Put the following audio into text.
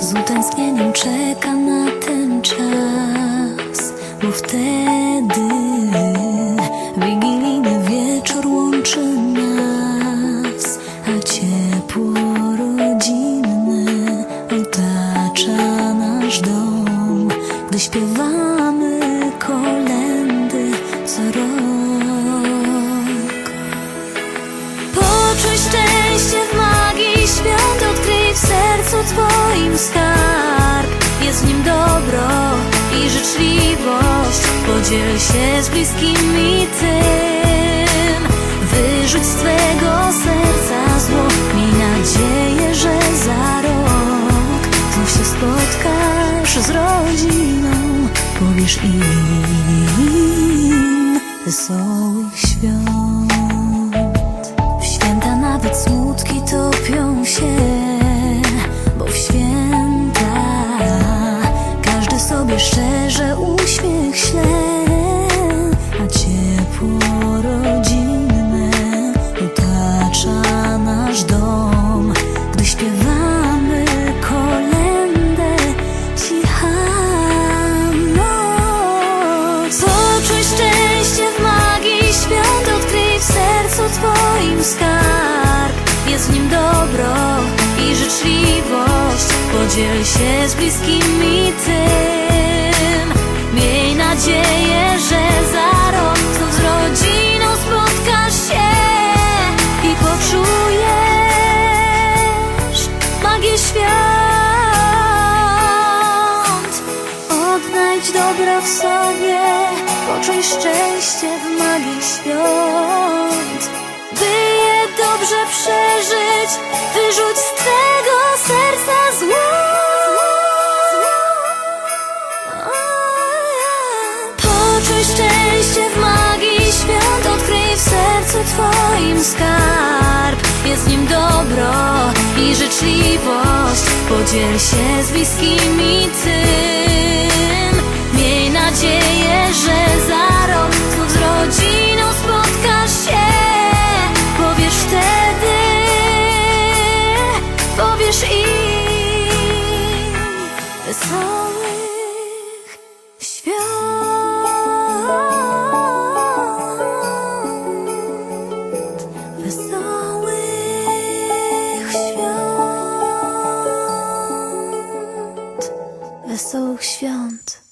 z utęsknieniem czeka na ten czas, bo wtedy wigilijny wieczór łączy nas, a ciepło rodzinne otacza nasz dom, gdy śpiewamy Twoim skarb. Jest w nim dobro i życzliwość, podziel się z bliskimi tym. Wyrzuć z Twego serca zło, miej nadzieję, że za rok znów się spotkasz z rodziną, powiesz im wesołych świąt. Podziel się z bliskimi tym. Miej nadzieję, że za rok z rodziną spotkasz się i poczujesz magię świąt. Odnajdź dobro w sobie, poczuj szczęście w magii świąt. By je dobrze przeżyć, Skarb. Jest w nim dobro i życzliwość, podziel się z bliskimi tym. Miej nadzieję, że za rok znów z rodziną spotkasz się. Powiesz wtedy, powiesz im wesołych świąt. Wesołych świąt.